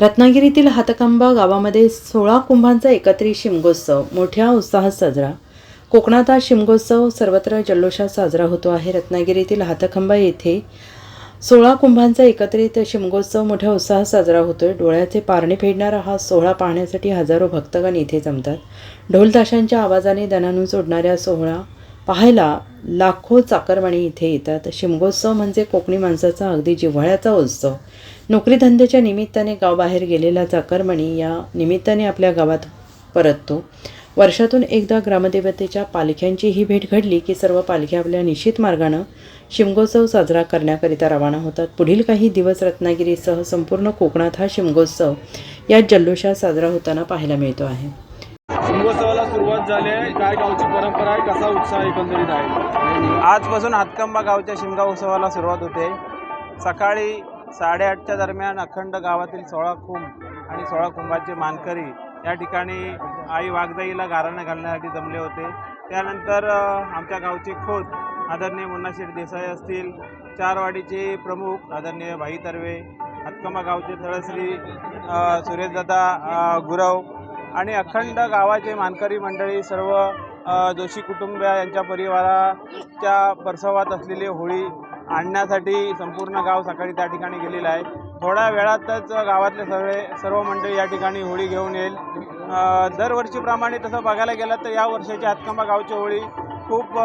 रत्नागिरीतील हातकंबा गावामध्ये सोळा कुंभांचा एकत्रित शिमगोत्सव. मोठ्या उत्साहात साजरा. कोकणात आज शिमगोत्सव सर्वत्र जल्लोषात साजरा होतो आहे. रत्नागिरीतील हातखंबा येथे सोळा कुंभांचा एकत्रित शिमगोत्सव मोठ्या उत्साहात साजरा होतोय. डोळ्याचे पारणे फेडणारा हा सोहळा पाहण्यासाठी हजारो भक्तगण इथे जमतात. ढोलताशांच्या आवाजाने दणानून सोडणाऱ्या सोहळा पाहायला लाखो चाकरमानी इथे येतात. शिमगोत्सव म्हणजे कोकणी माणसाचा अगदी जिव्हाळ्याचा उत्सव. नोकरीधंद्याच्या निमित्ताने गावबाहेर गेलेला चाकरमणी या निमित्ताने आपल्या गावात परततो. वर्षातून एकदा ग्रामदेवतेच्या पालख्यांची ही भेट घडली की सर्व पालख्या आपल्या निश्चित मार्गानं शिमगोत्सव साजरा करण्याकरिता रवाना होतात. पुढील काही दिवस रत्नागिरीसह संपूर्ण कोकणात हा शिमगोत्सव या जल्लोषात साजरा होताना पाहायला मिळतो आहे. शिमगोत्सवाला सुरुवात झाली आहे. काय गावची परंपरा आहे? कसा उत्साह एकंदरीत आहे? आजपासून हातकंबा गावच्या शिमगा उत्सवाला सुरुवात होते. सकाळी साडेआठच्या दरम्यान अखंड गावातील सोळा कुंभ आणि सोळा कुंभाचे मानकरी या ठिकाणी आई वाघदाईला गाराणं घालण्यासाठी जमले होते. त्यानंतर आमच्या गावचे खोत आदरणीय मुन्नाशेठ देसाई असतील चारवाडीचे प्रमुख आदरणीय भाई तर्वे हातकंबा गावचे तळश्री सुरेशदादा गुरव आणि अखंड गावाचे मानकरी मंडळी सर्व जोशी कुटुंब यांच्या परिवाराच्या परसवात असलेली होळी आणण्यासाठी संपूर्ण गाव सकाळी त्या ठिकाणी गेलेलं आहे. थोड्या वेळातच गावातले सगळे सर्व मंडळी या ठिकाणी होळी घेऊन येईल. दरवर्षीप्रमाणे तसं बघायला गेलं तर या वर्षाची हातकंबा गावची होळी खूप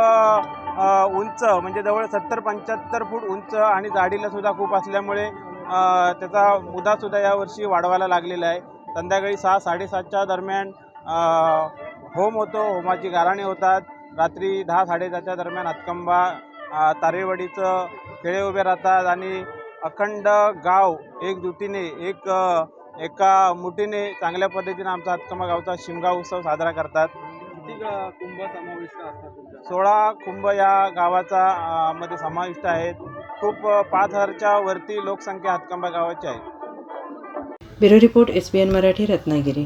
उंच म्हणजे जवळ सत्तर पंच्याहत्तर फूट उंच आणि जाडीला सुद्धा खूप असल्यामुळे त्याचा मुदासुद्धा यावर्षी वाढवायला लागलेला आहे. संध्याकाळी सहा साडेसातच्या दरम्यान होम होतो होमाची गाराणे होतात. रात्री दहा साडेदहाच्या दरम्यान हातकंबा तारेवाडीचं खेळे उभे राहतात आणि अखंड गाव एकजुटीने एक एका मुठीने चांगल्या पद्धतीने आमचा हातकंबा गावचा शिमगा उत्सव साजरा करतात. कुंभ समाविष्ट असतात सोळा कुंभ या गावाचा मध्ये समाविष्ट आहेत. खूप पाच हजारच्या वरती लोकसंख्या हातकंबा गावाची आहे. Bureau report S B N Marathi Ratnagiri.